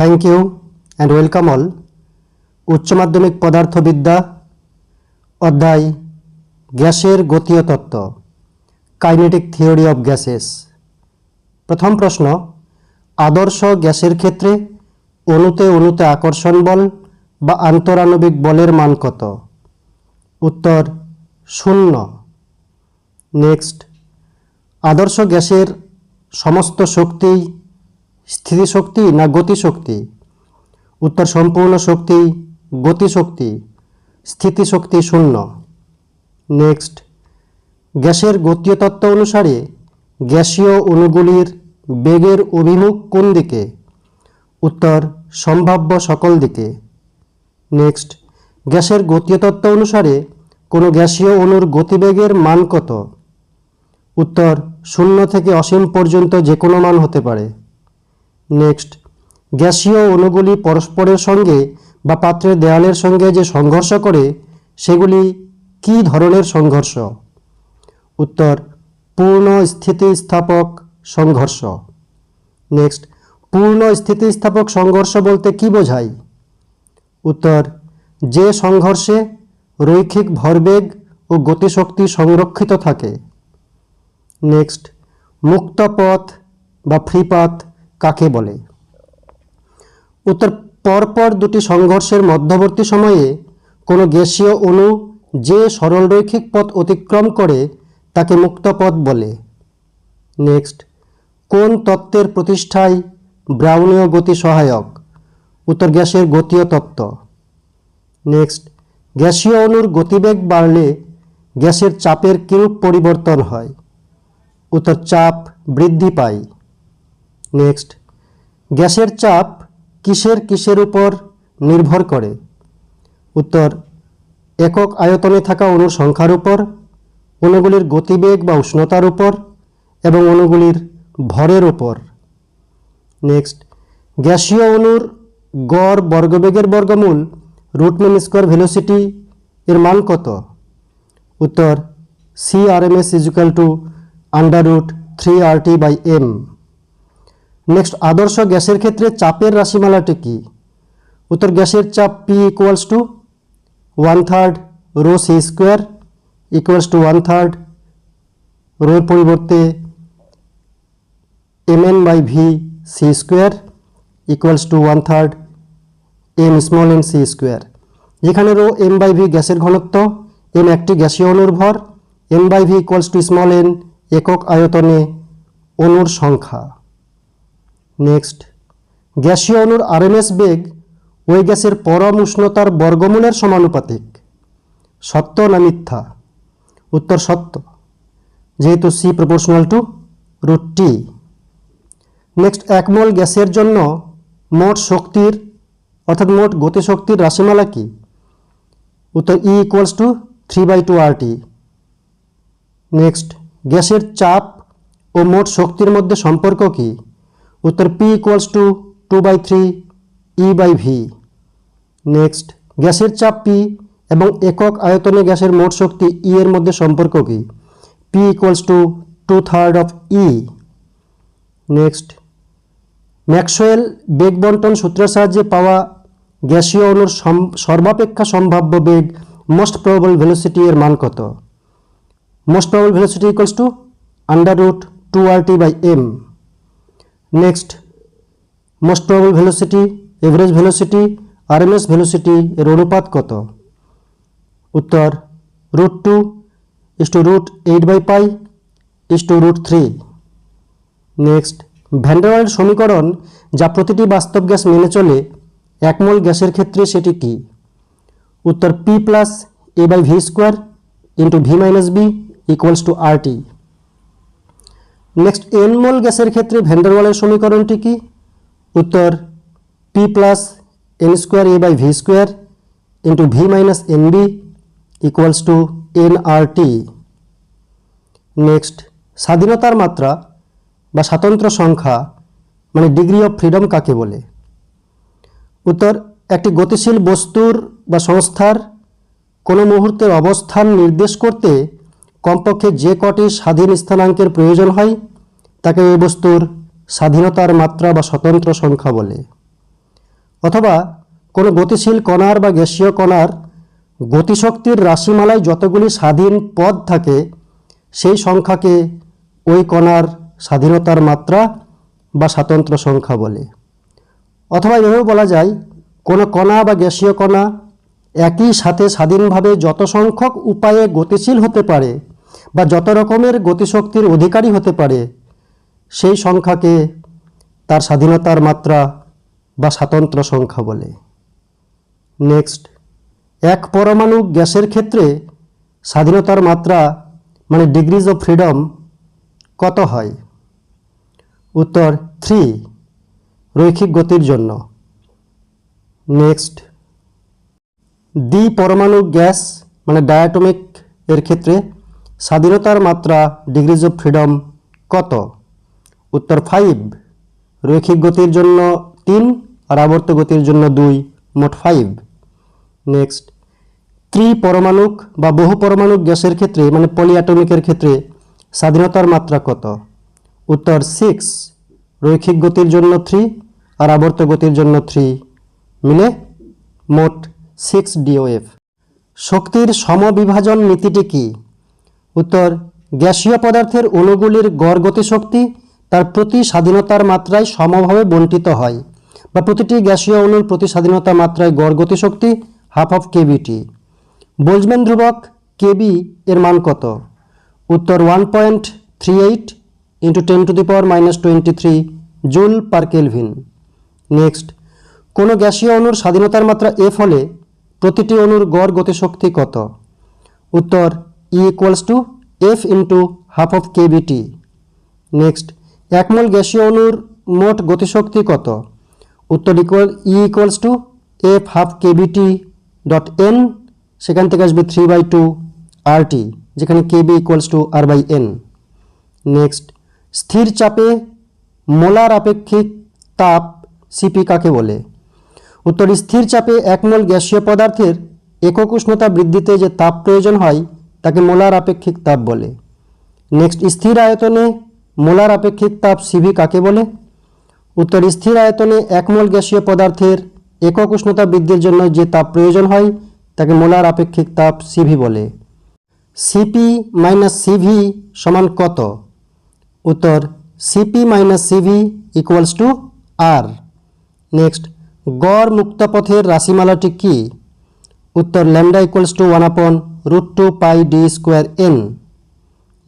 Thank you and welcome all উচ্চ মাধ্যমিক পদার্থবিদ্যা, অধ্যায়, গ্যাসের গতীয় তত্ত্ব কাইনেটিক থিওরি অফ গ্যাসেস প্রথম প্রশ্ন, আদর্শ গ্যাসের ক্ষেত্রে অণুতে অণুতে আকর্ষণ বল বা আন্তরাণবিক বলের মান কত? উত্তর, শূন্য। নেক্সট আদর্শ গ্যাসের সমস্ত শক্তি স্থিতিশক্তি না গতিশক্তি? উত্তর সম্পূর্ণ শক্তি, গতিশক্তি, স্থিতিশক্তি শূন্য। নেক্সট গ্যাসের গতীয় তত্ত্ব অনুসারে গ্যাসীয় অণুগুলির বেগের অভিমুখ কোন দিকে? উত্তর, সম্ভাব্য সকল দিকে। নেক্সট গ্যাসের গতীয় তত্ত্ব অনুসারে কোনো গ্যাসীয় অণুর গতিবেগের মান কত? উত্তর, শূন্য থেকে অসীম পর্যন্ত যে কোনো মান হতে পারে। নেক্সট গ্যাসীয় অণুগুলি পরস্পরের সঙ্গে বা পাত্রের দেয়ালের সঙ্গে যে সংঘর্ষ করে, সেগুলি কী ধরনের সংঘর্ষ? উত্তর, পূর্ণ স্থিতিস্থাপক সংঘর্ষ। নেক্সট পূর্ণ স্থিতিস্থাপক সংঘর্ষ বলতে কি বোঝায়? উত্তর, যে সংঘর্ষে রৈখিক ভরবেগ ও গতিশক্তি সংরক্ষিত থাকে। নেক্সট মুক্ত পথ বা ফ্রি পাথ কাকে বলে? উত্তর, পরপর দুটি সংঘর্ষের মধ্যবর্তী সময়ে কোনো গ্যাসীয় অণু যে সরলরৈখিক পথ অতিক্রম করে তাকে মুক্ত পথ বলে। নেক্সট, কোন তত্ত্বের প্রতিষ্ঠায় ব্রাউনীয় গতি সহায়ক? উত্তর, গ্যাসের গতীয় তত্ত্ব। নেক্সট, গ্যাসীয় অণুর গতিবেগ বাড়লে গ্যাসের চাপের কিরূপ পরিবর্তন হয়? উত্তর, চাপ বৃদ্ধি পায়। নেক্সট গ্যাসের চাপ কিসের কিসের উপর নির্ভর করে? উত্তর, একক আয়তনে থাকা অণুর সংখ্যার উপর, অণুগুলির গতিবেগ বা উষ্ণতার উপর এবং অণুগুলির ভরের উপর। নেক্সট গ্যাসীয় অণুর গড় বর্গবেগের বর্গমূল রুট মিন স্কোয়ার ভেলোসিটি এর মান কত? উত্তর C R M S equal to under root three R T by M next আদর্শ গ্যাসের ক্ষেত্রে চাপের রাশিমালাটি কি? উত্তর, গ্যাসের চাপ P equals to one third rho C square equals to one third রোর পরিবর্তে M N by V C square equals to one third M small N C square যেখানে রো এম বাই ভি গ্যাসের ঘনত্ব M একটি গ্যাসীয় অণুর ভর M by V equals to small N একক আয়তনে অণুর সংখ্যা। নেক্সট। গ্যাসীয় অণুর আরএমএস বেগ ওই গ্যাসের পরম উষ্ণতার বর্গমূলের সমানুপাতিক। সত্য না মিথ্যা? উত্তর সত্য। যেহেতু C proportional to root T next, এক মোল গ্যাসের জন্য মোট শক্তির, অর্থাৎ মোট গতিশক্তির রাশিমালা কি? উত্তর E equals to three by two R T next, গ্যাসের চাপ ও মোট শক্তির মধ্যে সম্পর্ক কি? উত্তর P equals to two by three E by V next গ্যাসের চাপ পি এবং একক আয়তনে গ্যাসের মোট শক্তি ই এর মধ্যে সম্পর্ক কি? P equals to two third of E next Maxwell বেগ বন্টন সূত্রের সাহায্যে পাওয়া গ্যাসীয় অণুর সর্বাপেক্ষা সম্ভাব্য বেগ মোস্ট প্রবাবল ভেলোসিটি এর মান কত? Most probable velocity equals to under root two R T by M next most probable velocity average velocity RMS velocity এর অনুপাত কত? উত্তর root two is to root eight by pi is to root three next Van der Waals সমীকরণ যা প্রতিটি বাস্তব gas মেনে চলে একমোল গ্যাসের ক্ষেত্রে সেটি কি? উত্তর P plus A by V square into V minus B equals to R T next N mole গ্যাসের ক্ষেত্রে ভ্যান্ডারওয়ালের সমীকরণটি কি? উত্তর P plus N square A by V square into V minus N B equals to N R T next স্বাধীনতার মাত্রা বা স্বাতন্ত্র সংখ্যা মানে ডিগ্রি অফ ফ্রিডম কাকে বলে? উত্তর, একটি গতিশীল বস্তুর বা সংস্থার কোনো মুহূর্তের অবস্থান নির্দেশ করতে কমপক্ষে যে কটি স্বাধীন স্থানাঙ্কের প্রয়োজন হয়, তাকে ওই বস্তুর স্বাধীনতার মাত্রা বা স্বতন্ত্র সংখ্যা বলে। অথবা কোনো গতিশীল কণার বা গ্যাসীয় কণার গতিশক্তির রাশিমালায় যতগুলি স্বাধীন পদ থাকে, সেই সংখ্যাকে ওই কণার স্বাধীনতার মাত্রা বা স্বাতন্ত্র সংখ্যা বলে। অথবা এভাবে বলা যায়, কোনো কণা বা গ্যাসীয় কণা একই সাথে স্বাধীনভাবে যত সংখ্যক উপায়ে গতিশীল হতে পারে বা যত রকমের গতিশক্তির অধিকারী হতে পারে, সেই সংখ্যাকে তার স্বাধীনতার মাত্রা বা স্বাতন্ত্র সংখ্যা বলে। নেক্সট এক পরমাণু গ্যাসের ক্ষেত্রে স্বাধীনতার মাত্রা মানে ডিগ্রিজ অফ ফ্রিডম কত হয়? উত্তর থ্রি রৈখিক গতির জন্য। নেক্সট দ্বি পরমাণু গ্যাস মানে ডায়াটমিক এর ক্ষেত্রে স্বাধীনতার মাত্রা ডিগ্রিজ অফ ফ্রিডম কত? উত্তর ফাইভ রৈখিক গতির জন্য তিন আর আবর্ত গতির জন্য দুই, মোট ফাইভ নেক্সট ত্রিপরমাণুক বা বহু পরমাণুক গ্যাসের ক্ষেত্রে মানে পলিঅ্যাটমিকের ক্ষেত্রে স্বাধীনতার মাত্রা কত? উত্তর সিক্স রৈখিক গতির জন্য থ্রি আর আবর্ত গতির জন্য থ্রি মিলে মোট সিক্স ডিওএফ শক্তির সমবিভাজন নীতিটি কি? উত্তর, গ্যাসীয় পদার্থের অণুগুলির গড় গতিশক্তি তার প্রতি স্বাধীনতার মাত্রায় সমভাবে বণ্টিত হয় বা প্রতিটি গ্যাসীয় অণুর প্রতি স্বাধীনতা মাত্রায় গড় গতিশক্তি হাফ অফ কেবিটি বোলজম্যান ধ্রুবক কেবি এর মান কত? উত্তর one point three eight into ten to the power minus twenty three joule per kelvin next কোনো গ্যাসীয় অণুর স্বাধীনতার মাত্রা এফ হলে প্রতিটি অণুর গড় গতিশক্তি কত? উত্তর E equals to F into half of KBT next এক মোল গ্যাসীয় অণুর মোট গতিশক্তি কত? উত্তর equal E equals to F half KBT dot N সেখান থেকে আসবে three by two R T যেখানে KB equals to R by N next স্থির চাপে মোলার আপেক্ষিক তাপ সিপি কাকে বলে? উত্তর, স্থির চাপে এক মোল গ্যাসীয় পদার্থের একক উষ্ণতা বৃদ্ধিতে যে তাপ প্রয়োজন হয় তাকে মোলার আপেক্ষিক তাপ বলে। নেক্সট স্থির আয়তনে মোলার আপেক্ষিক তাপ সিভি কাকে বলে? উত্তর, স্থির আয়তনে এক মোল গ্যাসীয় পদার্থের একক উষ্ণতা বৃদ্ধির জন্য যে তাপ প্রয়োজন হয়, তাকে মোলার আপেক্ষিক তাপ সিভি বলে। সিপি মাইনাস সিভি সমান কত? উত্তর CP minus CV equals to R next গড় মুক্তপথের রাশিমালাটি কি? উত্তর, lambda equals to one upon root two pi D square N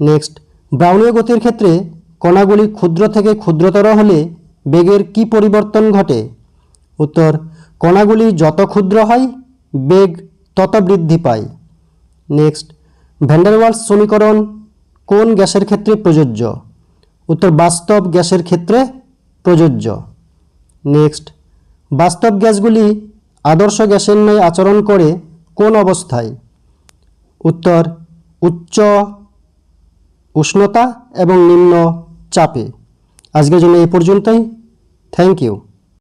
next ব্রাউনীয় গতির ক্ষেত্রে কণাগুলি ক্ষুদ্র থেকে ক্ষুদ্রতর হলে বেগের কি পরিবর্তন ঘটে? উত্তর, কণাগুলি যত ক্ষুদ্র হয়, বেগ তত বৃদ্ধি পায়। নেক্সট ভ্যান্ডারওয়ালস সমীকরণ কোন গ্যাসের ক্ষেত্রে প্রযোজ্য? উত্তর, বাস্তব গ্যাসের ক্ষেত্রে প্রযোজ্য। নেক্সট বাস্তব গ্যাসগুলি আদর্শ গ্যাসের ন্যায় আচরণ করে কোন অবস্থায়? উত্তর উচ্চ উষ্ণতা এবং নিম্ন চাপে। আজকের জন্য এ পর্যন্তই। Thank you